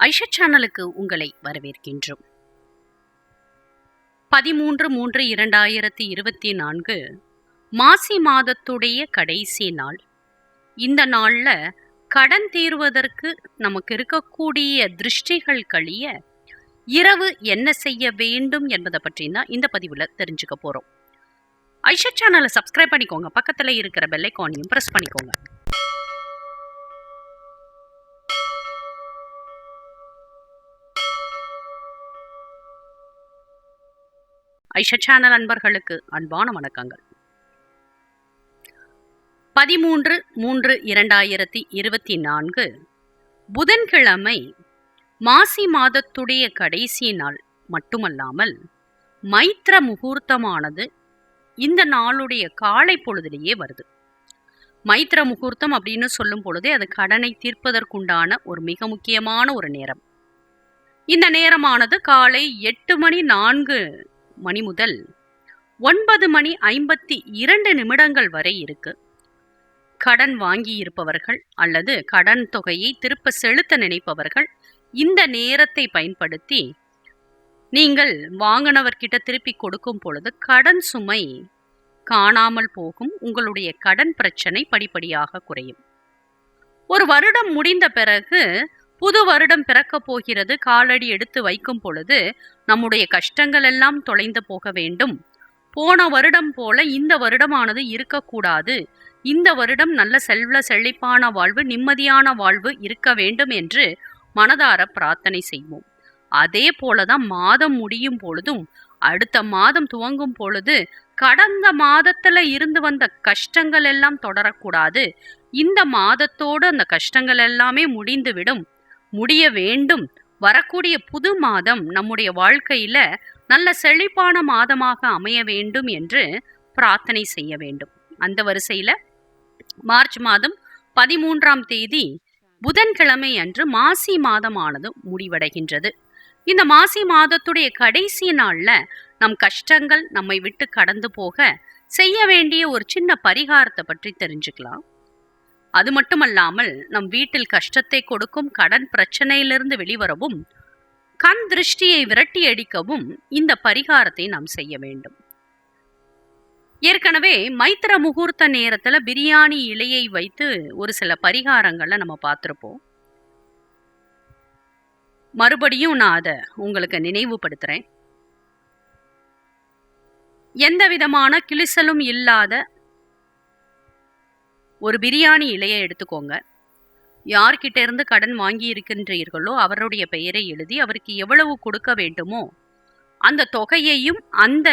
ஐஷா சேனலுக்கு உங்களை வரவேற்கின்றோம். பதிமூன்று மூன்று இரண்டாயிரத்தி இருபத்தி நான்கு மாசி மாதத்துடைய கடைசி நாள். இந்த நாள்ல கடன் தீர்வதற்கு நமக்கு இருக்கக்கூடிய திருஷ்டிகள் கழிய இரவு என்ன செய்ய வேண்டும் என்பதை பற்றி தான் இந்த பதிவில் தெரிஞ்சுக்க போகிறோம் ஐஷா சேனலை சப்ஸ்கிரைப் பண்ணிக்கோங்க. பக்கத்தில் இருக்கிற பெல்லைக்கானையும் ப்ரெஸ் பண்ணிக்கோங்க. ஐஷா சேனல் அன்பர்களுக்கு அன்பான வணக்கங்கள். பதிமூன்று மூன்று இரண்டாயிரத்தி இருபத்தி நான்கு புதன்கிழமை மாசி மாதத்துடைய கடைசி நாள் மட்டுமல்லாமல் மைத்ர முகூர்த்தமானது இந்த நாளுடைய காலை பொழுதிலேயே வருது. மைத்ர முகூர்த்தம் அப்படின்னு சொல்லும் பொழுதே அது கடனை தீர்ப்பதற்குண்டான ஒரு மிக முக்கியமான ஒரு நேரம். இந்த நேரமானது காலை எட்டு மணி நான்கு மணி முதல் ஒன்பது மணி ஐம்பத்தி இரண்டு நிமிடங்கள் வரை இருக்கு. கடன் வாங்கி இருப்பவர்கள் அல்லது கடன் தொகையை திருப்ப செலுத்த நினைப்பவர்கள் இந்த நேரத்தை பயன்படுத்தி நீங்கள் வாங்கினவர்கிட்ட திருப்பி கொடுக்கும் பொழுது கடன் சுமை காணாமல் போகும் உங்களுடைய கடன் பிரச்சனை படிப்படியாக குறையும். ஒரு வருடம் முடிந்த பிறகு புது வருடம் பிறக்கப் போகிறது. காலடி எடுத்து வைக்கும் பொழுது நம்முடைய கஷ்டங்கள் எல்லாம் தொலைந்து போக வேண்டும். போன வருடம் போல இந்த வருடமானது இருக்கக்கூடாது. இந்த வருடம் நல்ல செல்வ செழிப்பான வாழ்வு நிம்மதியான வாழ்வு இருக்க வேண்டும் என்று மனதார பிரார்த்தனை செய்வோம். அதே போலதான் மாதம் முடியும் பொழுதும் அடுத்த மாதம் துவங்கும் பொழுது கடந்த மாதத்துல இருந்து வந்த கஷ்டங்கள் எல்லாம் தொடரக்கூடாது. இந்த மாதத்தோடு அந்த கஷ்டங்கள் எல்லாமே முடிந்துவிடும். முடிய வேண்டும். வரக்கூடிய புது மாதம் நம்முடைய வாழ்க்கையில நல்ல செழிப்பான மாதமாக அமைய வேண்டும் என்று பிரார்த்தனை செய்ய வேண்டும். அந்த வரிசையில மார்ச் மாதம் பதிமூன்றாம் தேதி புதன்கிழமை அன்று மாசி மாதமானது முடிவடைகின்றது. இந்த மாசி மாதத்துடைய கடைசி நாள்ல நம் கஷ்டங்கள் நம்மை விட்டு கடந்து போக செய்ய வேண்டிய ஒரு சின்ன பரிகாரத்தை பற்றி தெரிஞ்சுக்கலாம். அது மட்டுமல்லாமல் நம் வீட்டில் கஷ்டத்தை கொடுக்கும் கடன் பிரச்சனையிலிருந்து வெளிவரவும் கண் திருஷ்டியை விரட்டி அடிக்கவும் இந்த பரிகாரத்தை நாம் செய்ய வேண்டும். ஏற்கனவே மைத்திர முகூர்த்த நேரத்துல பிரியாணி இலையை வைத்து ஒரு சில பரிகாரங்களை நம்ம பார்த்துருப்போம். மறுபடியும் நான் அதை உங்களுக்கு நினைவுபடுத்துறேன். எந்த விதமான கிளிசலும் இல்லாத ஒரு பிரியாணி இலையை எடுத்துக்கோங்க. யார்கிட்ட இருந்து கடன் வாங்கி இருக்கின்றீர்களோ அவருடைய பெயரை எழுதி அவருக்கு எவ்வளவு கொடுக்க வேண்டுமோ அந்த தொகையையும் அந்த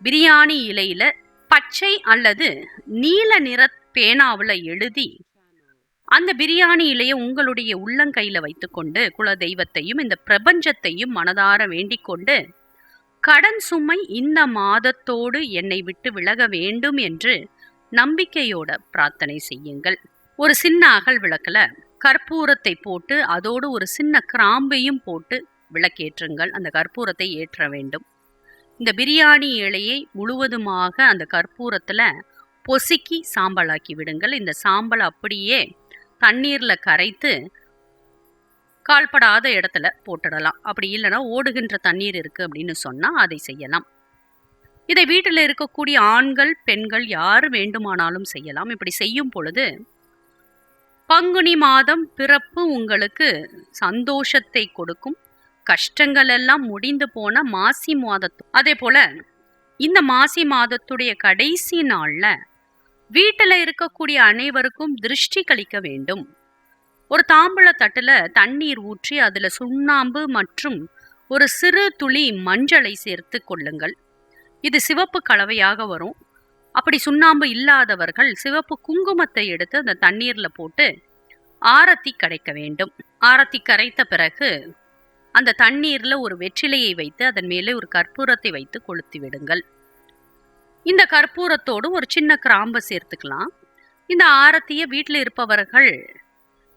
பிரியாணி இலையில பச்சை அல்லது நீல நிற பேனாவில் எழுதி அந்த பிரியாணி இலையை உங்களுடைய உள்ளங்கையில் வைத்துக்கொண்டு குல தெய்வத்தையும் இந்த பிரபஞ்சத்தையும் மனதார வேண்டிக் கொண்டு கடன் சுமை இந்த மாதத்தோடு என்னை விட்டு விலக வேண்டும் என்று நம்பிக்கையோட பிரார்த்தனை செய்யுங்கள். ஒரு சின்ன அகல் விளக்கில் கற்பூரத்தை போட்டு அதோடு ஒரு சின்ன கிராம்பையும் போட்டு விளக்கேற்றுங்கள். அந்த கற்பூரத்தை ஏற்ற வேண்டும். இந்த பிரியாணி இலையை முழுவதுமாக அந்த கற்பூரத்தில் பொசுக்கி சாம்பலாக்கி விடுங்கள். இந்த சாம்பல் அப்படியே தண்ணீரில் கரைத்து கால்படாத இடத்துல போட்டுடலாம். அப்படி இல்லைன்னா ஓடுகின்ற தண்ணீர் இருக்குது அப்படின்னு சொன்னால் அதை செய்யலாம். இதை வீட்டில் இருக்கக்கூடிய ஆண்கள் பெண்கள் யார் வேண்டுமானாலும் செய்யலாம். இப்படி செய்யும் பொழுது பங்குனி மாதம் பிறப்பு உங்களுக்கு சந்தோஷத்தை கொடுக்கும். கஷ்டங்கள் எல்லாம் முடிந்து போன மாசி மாதத்து அதே போல இந்த மாசி மாதத்துடைய கடைசி நாள்ல வீட்டில் இருக்கக்கூடிய அனைவருக்கும் திருஷ்டி கழிக்க வேண்டும். ஒரு தாம்பூல தட்டுல தண்ணீர் ஊற்றி அதுல சுண்ணாம்பு மற்றும் ஒரு சிறு துளி மஞ்சளை சேர்த்து கொள்ளுங்கள். இது சிவப்பு கலவையாக வரும். அப்படி சுண்ணாம்பு இல்லாதவர்கள் சிவப்பு குங்குமத்தை எடுத்து அந்த தண்ணீரில் போட்டு ஆரத்தி கரைக்க வேண்டும். ஆரத்தி கரைத்த பிறகு அந்த தண்ணீரில் ஒரு வெற்றிலையை வைத்து அதன் மேலே ஒரு கற்பூரத்தை வைத்து கொளுத்தி விடுங்கள். இந்த கற்பூரத்தோடு ஒரு சின்ன கிராம்பை சேர்த்துக்கலாம். இந்த ஆரத்தியை வீட்டில் இருப்பவர்கள்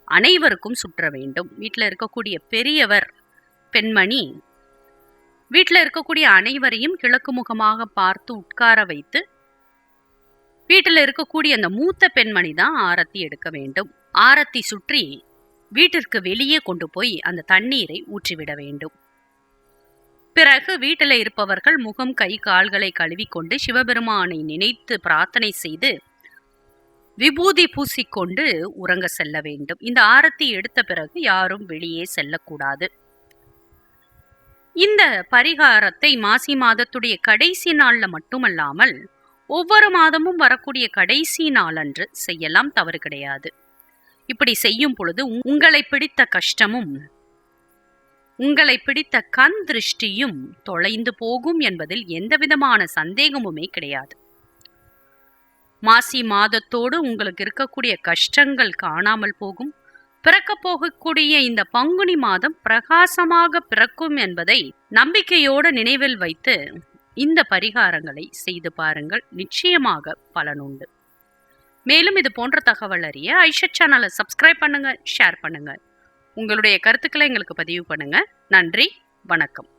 அனைவருக்கும் சுற்ற வேண்டும். வீட்டில் இருக்கக்கூடிய பெரியவர் பெண்மணி வீட்டில் இருக்கக்கூடிய அனைவரையும் கிழக்கு முகமாக பார்த்து உட்கார வைத்து வீட்டில் இருக்கக்கூடிய அந்த மூத்த பெண்மணி தான் ஆரத்தி எடுக்க வேண்டும். ஆரத்தி சுற்றி வீட்டிற்கு வெளியே கொண்டு போய் அந்த தண்ணீரை ஊற்றிவிட வேண்டும். பிறகு வீட்டில் இருப்பவர்கள் முகம் கை கால்களை கழுவிக்கொண்டு சிவபெருமானை நினைத்து பிரார்த்தனை செய்து விபூதி பூசிக்கொண்டு உறங்க செல்ல வேண்டும். இந்த ஆரத்தி எடுத்த பிறகு யாரும் வெளியே செல்லக்கூடாது. இந்த பரிகாரத்தை மாசி மாதத்துடைய கடைசி நாள்ல மட்டுமல்லாமல் ஒவ்வொரு மாதமும் வரக்கூடிய கடைசி நாளன்று செய்யலாம் தவறு கிடையாது. இப்படி செய்யும் பொழுது உங்களை பிடித்த கஷ்டமும் உங்களை பிடித்த கண் திருஷ்டியும் தொலைந்து போகும் என்பதில் எந்தவிதமான சந்தேகமுமே கிடையாது. மாசி மாதத்தோடு உங்களுக்கு இருக்கக்கூடிய கஷ்டங்கள் காணாமல் போகும். பிறக்கப் போகக்கூடிய இந்த பங்குனி மாதம் பிரகாசமாக பிறக்கும் என்பதை நம்பிக்கையோடு நினைவில் வைத்து இந்த பரிகாரங்களை செய்து பாருங்கள். நிச்சயமாக பலனுண்டு மேலும் இது போன்ற தகவல் அறிய ஐஷத் சேனலை சப்ஸ்கிரைப் பண்ணுங்க ஷேர் பண்ணுங்க. உங்களுடைய கருத்துக்களை எங்களுக்கு பதிவு பண்ணுங்க. நன்றி வணக்கம்.